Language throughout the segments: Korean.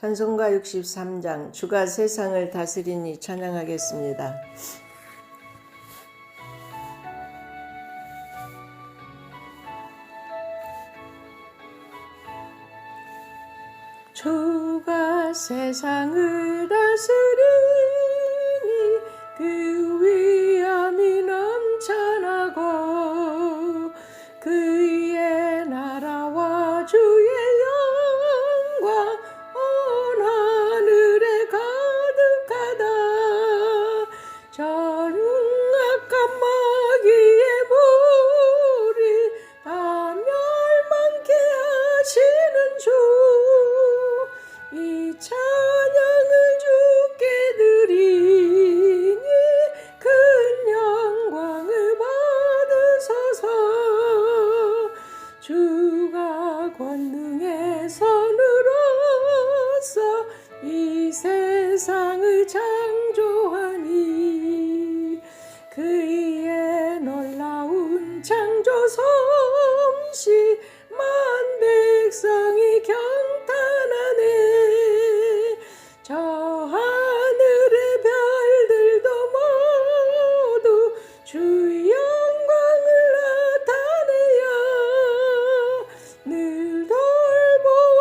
찬송가 63장 주가 세상을 다스리니 찬양하겠습니다. 주가 세상을 다스리 전악한 마귀의 무리 다 멸망케 하시는 주 이 찬양을 주께 드리니 큰 영광을 받으소서. 주가 권능의 손으로서 이 세상을 창 솜씨 만 백성이 경탄하네. 저 하늘의 별들도 모두 주 영광을 나타내야 늘 돌보아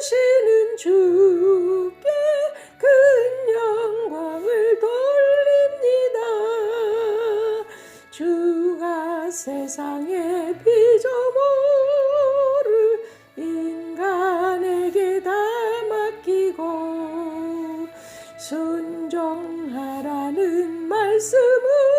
주시는 주께 큰 영광을 돌립니다. 주가 세상의 피조물을 인간에게 다 맡기고 순종하라는 말씀을